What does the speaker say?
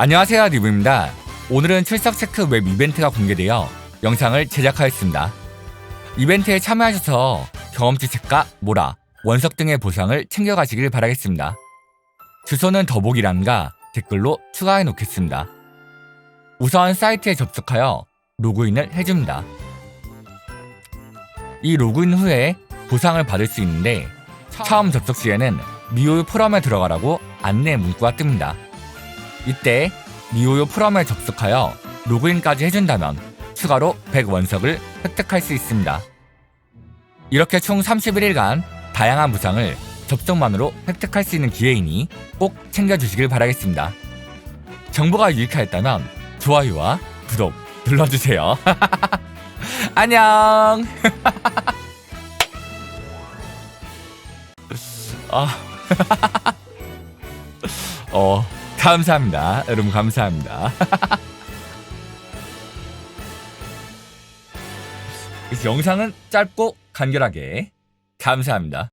안녕하세요 리브입니다. 오늘은 출석 체크 웹 이벤트가 공개되어 영상을 제작하였습니다. 이벤트에 참여하셔서 경험치 책과 모라, 원석 등의 보상을 챙겨가시길 바라겠습니다. 주소는 더보기란과 댓글로 추가해 놓겠습니다. 우선 사이트에 접속하여 로그인을 해줍니다. 이 로그인 후에 보상을 받을 수 있는데 처음 접속 시에는 미호유 포럼에 들어가라고 안내 문구가 뜹니다. 이때 미호요 프롬에 접속하여 로그인까지 해준다면 추가로 100원석을 획득할 수 있습니다. 이렇게 총 31일간 다양한 무상을 접속만으로 획득할 수 있는 기회이니 꼭 챙겨주시길 바라겠습니다. 정보가 유익하였다면 좋아요와 구독 눌러주세요. 안녕! 아, 어, 감사합니다. 여러분 감사합니다. 영상은 짧고 간결하게 감사합니다.